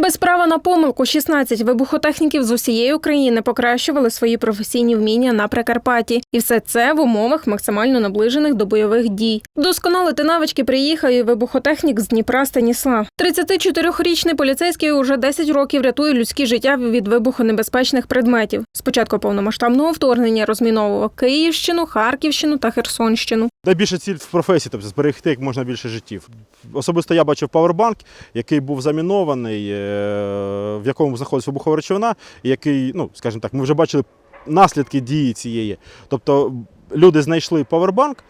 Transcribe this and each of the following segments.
Без права на помилку 16 вибухотехніків з усієї України покращували свої професійні вміння на Прикарпатті, і все це в умовах максимально наближених до бойових дій. Вдосконалити навички приїхав і вибухотехнік з Дніпра Станіслав. 34-річний поліцейський уже 10 років рятує людські життя від вибухонебезпечних предметів. Спочатку повномасштабного вторгнення розміновував Київщину, Харківщину та Херсонщину. Найбільша ціль в професії, тобто зберегти як можна більше життів. Особисто я бачив павербанк, який був замінований, е, в якому знаходиться вибухова речовина, який, ну, скажімо так, ми вже бачили наслідки дії цієї. Тобто люди знайшли павербанк,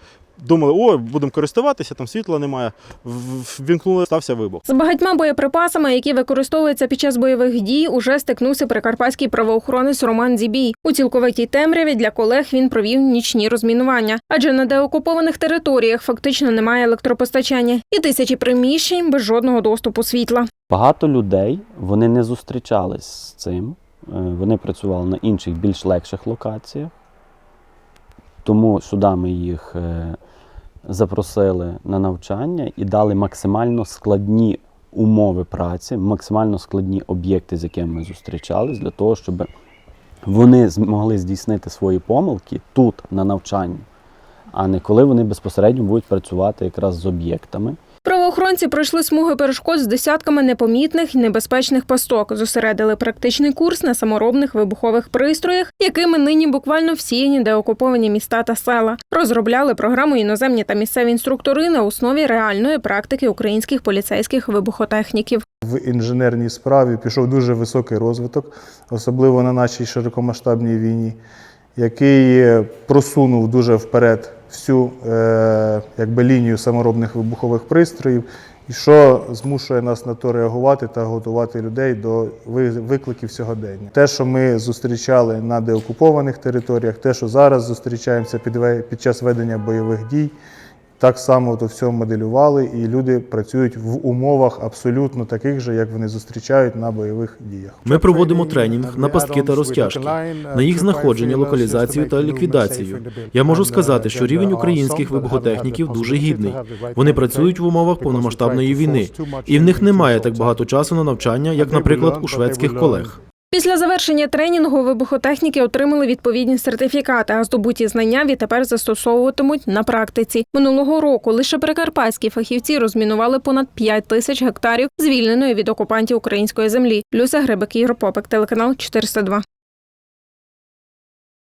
думали, о, будемо користуватися, там світла немає. Ввімкнули, стався вибух. З багатьма боєприпасами, які використовуються під час бойових дій, уже стикнувся прикарпатський правоохоронець Роман Зібій. У цілковитій темряві для колег він провів нічні розмінування, адже на деокупованих територіях фактично немає електропостачання і тисячі приміщень без жодного доступу світла. Багато людей вони не зустрічались з цим. Е, Вони працювали на інших більш легших локаціях. Тому сюди ми їх е, запросили на навчання і дали максимально складні умови праці, максимально складні об'єкти, з якими ми зустрічались, для того, щоб вони змогли здійснити свої помилки тут, на навчанні, а не коли вони безпосередньо будуть працювати якраз з об'єктами. Правоохоронці пройшли смуги перешкод з десятками непомітних і небезпечних пасток, зосередили практичний курс на саморобних вибухових пристроях, якими нині буквально всіяні деокуповані міста та села. Розробляли програму іноземні та місцеві інструктори на основі реальної практики українських поліцейських вибухотехніків. В інженерній справі пішов дуже високий розвиток, особливо на нашій широкомасштабній війні, який просунув дуже вперед всю е, якби, лінію саморобних вибухових пристроїв, і що змушує нас на то реагувати та готувати людей до ви- викликів сьогодення. Те, що ми зустрічали на деокупованих територіях, те, що зараз зустрічаємося під, під час ведення бойових дій, так само то все моделювали, і люди працюють в умовах абсолютно таких же, як вони зустрічають на бойових діях. Ми проводимо тренінг на пастки та розтяжки, на їх знаходження, локалізацію та ліквідацію. Я можу сказати, що рівень українських вибухотехніків дуже гідний. Вони працюють в умовах повномасштабної війни, і в них немає так багато часу на навчання, як, наприклад, у шведських колег. Після завершення тренінгу вибухотехніки отримали відповідні сертифікати, а здобуті знання відтепер застосовуватимуть на практиці. Минулого року лише прикарпатські фахівці розмінували понад 5 тисяч гектарів звільненої від окупантів української землі. Люся Гребик, Попик, телеканал 402.